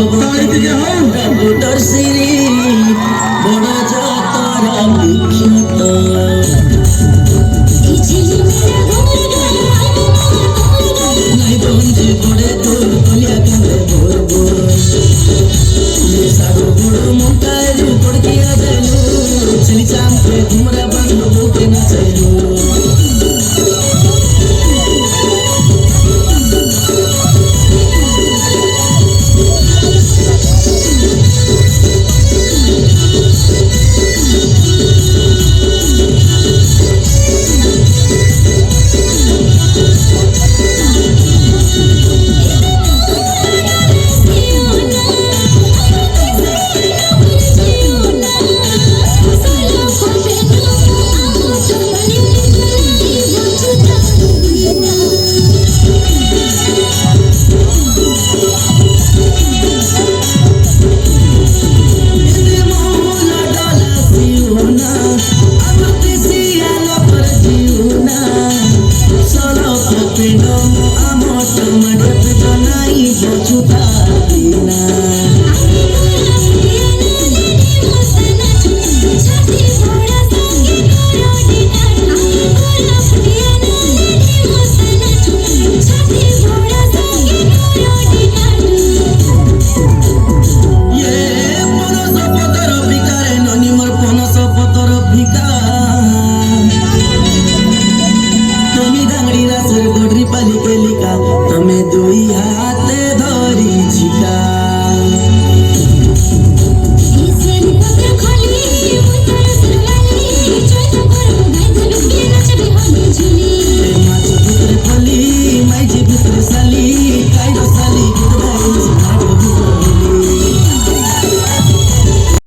কোথায় থেকে হাজার সিঁড়ি বড় যাতারা বিখ্যাত। নাই বন্ধে পড়ে everybody